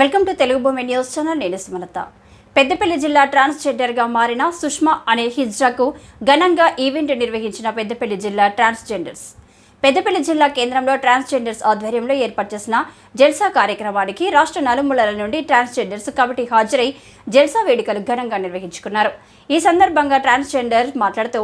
Welcome to Telugu భూమి news channel నేను సుమలత. పెద్దపల్లి జిల్లా ట్రాన్స్జెండర్గా మారిన సుష్మా అనే హిజ్రాకు ఘనంగా ఈవెంట్ నిర్వహించిన పెద్దపల్లి జిల్లా ట్రాన్స్జెండర్స్. పెద్దపల్లి జిల్లా కేంద్రంలో ట్రాన్స్జెండర్స్ ఆధ్వర్యంలో ఏర్పాటు చేసిన జల్సా కార్యక్రమానికి రాష్ట్ర నలుమూలల నుండి ట్రాన్స్జెండర్స్ కమిటీ హాజరై జల్సా వేడుకలు ఘనంగా నిర్వహించుకున్నారు. ఈ సందర్భంగా ట్రాన్స్జెండర్ మాట్లాడుతూ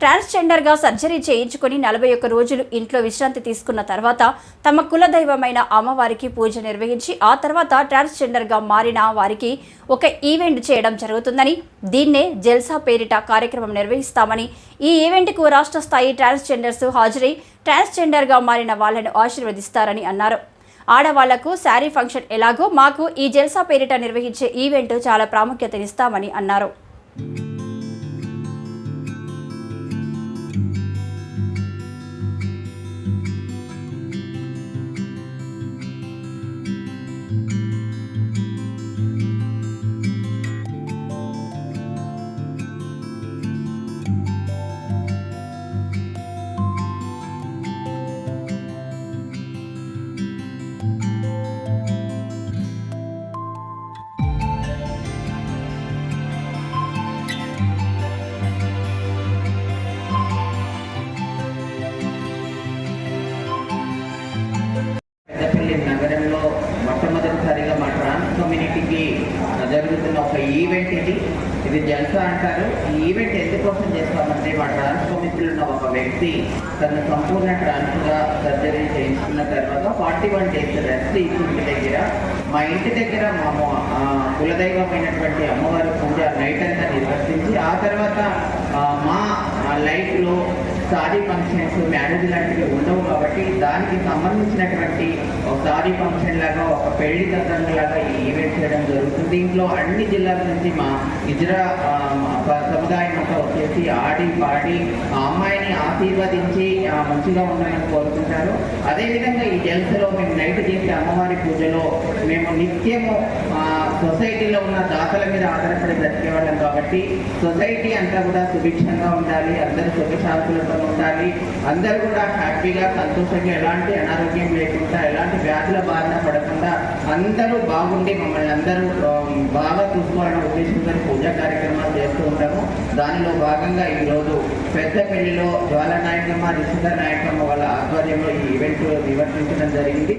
ట్రాన్స్జెండర్గా సర్జరీ చేయించుకొని నలభై ఒక్క రోజులు ఇంట్లో విశ్రాంతి తీసుకున్న తర్వాత తమ కులదైవమైన అమ్మవారికి పూజ నిర్వహించి ఆ తర్వాత ట్రాన్స్జెండర్గా మారిన వారికి ఒక ఈవెంట్ చేయడం జరుగుతుందని దీన్నే జల్సా పేరిట కార్యక్రమం నిర్వహిస్తామని ఈ ఈవెంట్కు రాష్ట్ర స్థాయి ట్రాన్స్జెండర్స్ హాజరై ట్రాన్స్జెండర్గా మారిన వాళ్ళను ఆశీర్వదిస్తారని అన్నారు. ఆడవాళ్ళకు శారీ ఫంక్షన్ ఎలాగో మాకు ఈ జల్సా పేరిట నిర్వహించే ఈవెంట్ చాలా ప్రాముఖ్యతనిస్తామని అన్నారు. ఒక ఈవెంట్ ఇది. ఇది జల్సా అంటారు. ఈ ఈవెంట్ ఎందుకోసం చేస్తామంటే మా ట్రాన్స్ ఉన్న ఒక వ్యక్తి తన సంపూర్ణ ట్రాన్స్గా సర్జరీ చేయించుకున్న తర్వాత ఫార్టీ వన్ డేస్ రెస్ట్ ఇంటి దగ్గర మా ఇంటి దగ్గర మా కులదైవమైనటువంటి అమ్మవారి పూజ నైట్ అంతా నిర్వర్తించి ఆ తర్వాత మా లైఫ్లో సారీ ఫంక్షన్స్ మ్యారేజ్ లాంటివి ఉండవు కాబట్టి దానికి సంబంధించినటువంటి దారి ఫంక్షన్ లాగా ఒక పెళ్ళి తత్వంగా లాగా ఈవెంట్ చేయడం జరుగుతుంది. దీంట్లో అన్ని జిల్లాల నుంచి మా ఇజరా సముదాయం అంతా వచ్చేసి ఆడి పాడి ఆ అమ్మాయిని ఆశీర్వదించి మంచిగా ఉండాలని కోరుకుంటారు. అదేవిధంగా ఈ జల్సలో మేము నైట్ చేసే అమ్మవారి పూజలో మేము నిత్యము సొసైటీలో ఉన్న దాతల మీద ఆధారపడి బ్రతికేవాళ్ళం కాబట్టి సొసైటీ అంతా కూడా సుభిక్షంగా ఉండాలి అందరూ సుఖశాంతులతో ఉండాలి అందరూ కూడా హ్యాపీగా సంతోషంగా ఎలాంటి అనారోగ్యం లేకుండా వ్యాధుల బారిన పడకుండా అందరూ బాగుండి మమ్మల్ని అందరూ బాగా చూసుకోవాలనే ఉద్దేశంతో పూజా కార్యక్రమాలు చేస్తూ ఉంటాము. దానిలో భాగంగా ఈరోజు పెద్దపల్లిలో జ్వాల నాయకమ్మ రిషిధర్ నాయకమ్మ వాళ్ళ ఆధ్వర్యంలో ఈ ఈవెంట్ నిర్వర్తించడం జరిగింది.